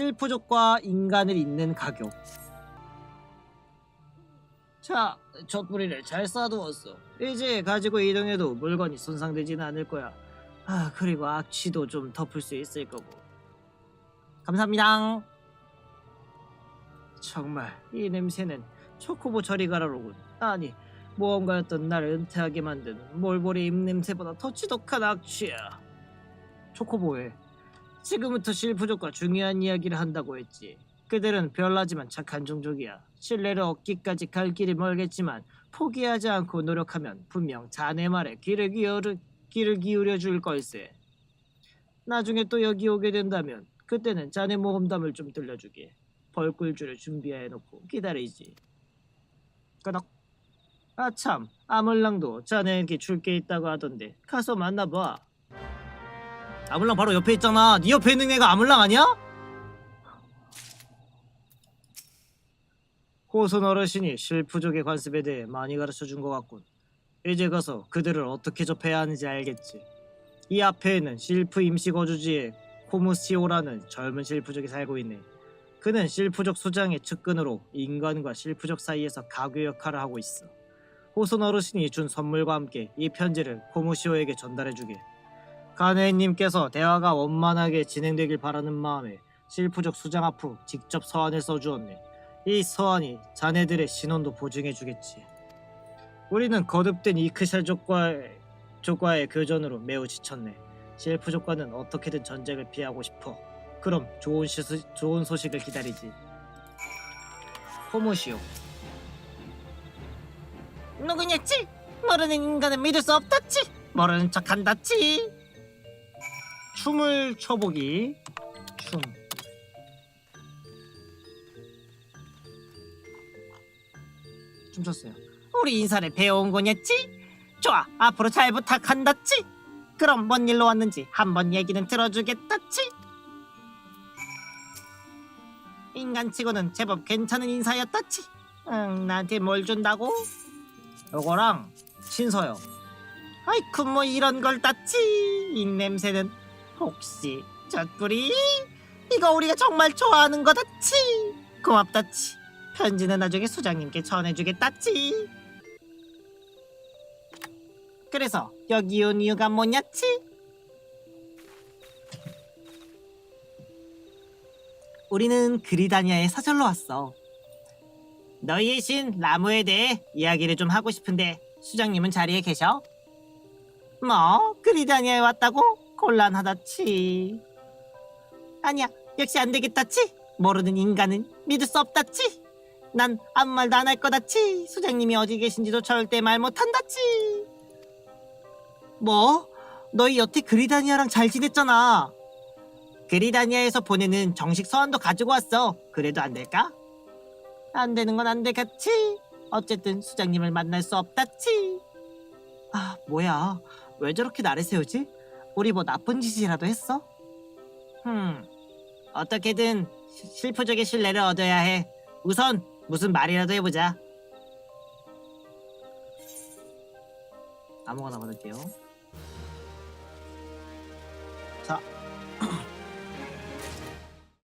실프족과 인간을 잇는 가교. 자, 촛불이를 잘 쌓아두었어. 이제 가지고 이동해도 물건이 손상되지는 않을 거야. 아, 그리고 악취도 좀 덮을 수 있을 거고. 감사합니다. 정말 이 냄새는 초코보 저리 가라로군. 아니, 무언가였던 나를 은퇴하게 만든 몰보리 입냄새보다 더 지독한 악취야. 초코보에 지금부터 실부족과 중요한 이야기를 한다고 했지. 그들은 별나지만 착한 종족이야. 신뢰를 얻기까지 갈 길이 멀겠지만 포기하지 않고 노력하면 분명 자네 말에 귀를 기울여, 귀를 기울여 줄 걸세. 나중에 또 여기 오게 된다면 그때는 자네 모험담을 좀 들려주게. 벌꿀주를 준비해 놓고 기다리지. 끄덕. 아참, 아물랑도 자네에게 줄 게 있다고 하던데 가서 만나봐. 아물랑 바로 옆에 있잖아. 네 옆에 있는 애가 아물랑 아니야? 호손 어르신이 실부족의 관습에 대해 많이 가르쳐 준 것 같군. 이제 가서 그들을 어떻게 접해야 하는지 알겠지. 이 앞에는 실프 임시 거주지에 코무시오라는 젊은 실프족이 살고 있네. 그는 실프족 수장의 측근으로 인간과 실프족 사이에서 가교 역할을 하고 있어. 호손 어르신이 준 선물과 함께 이 편지를 코무시오에게 전달해주게. 가네님께서 대화가 원만하게 진행되길 바라는 마음에 실프족 수장 앞으로 직접 서한을 써주었네. 이 서한이 자네들의 신원도 보증해주겠지. 우리는 거듭된 이크샬족과의 족과의 교전으로 매우 지쳤네. 실프족과는 어떻게든 전쟁을 피하고 싶어. 그럼 좋은, 시, 좋은 소식을 기다리지. 호모시오. 누구냐지? 모르는 인간은 믿을 수 없다치. 모르는 척한다치. 춤을 춰보기. 춤. 춤췄어요. 우리 인사를 배워온 거냐지? 좋아, 앞으로 잘 부탁한다치. 그럼 뭔 일로 왔는지 한번 얘기는 들어주겠다치. 인간치고는 제법 괜찮은 인사였다치. 응, 나한테 뭘 준다고? 요거랑 신서요. 아이쿠 뭐 이런 걸 따치. 이 냄새는 혹시 젖뿌리? 이거 우리가 정말 좋아하는 거다치. 고맙다치. 편지는 나중에 수장님께 전해주겠다치. 그래서 여기 온 이유가 뭐냐치? 우리는 그리다니아의 사절로 왔어. 너희의 신 라무에 대해 이야기를 좀 하고 싶은데 수장님은 자리에 계셔? 뭐 그리다니아에 왔다고? 곤란하다치. 아니야 역시 안 되겠다치. 모르는 인간은 믿을 수 없다치. 난 아무 말도 안 할 거다치. 수장님이 어디 계신지도 절대 말 못한다치. 뭐? 너희 여태 그리다니아랑 잘 지냈잖아. 그리다니아에서 보내는 정식 서한도 가지고 왔어. 그래도 안 될까? 안 되는 건 안 되겠지. 어쨌든 수장님을 만날 수 없다치. 아, 뭐야. 왜 저렇게 나를 세우지? 우리 뭐 나쁜 짓이라도 했어? 흠. 어떻게든 시- 실프족의 신뢰를 얻어야 해. 우선 무슨 말이라도 해보자. 아무거나 받을게요. 자,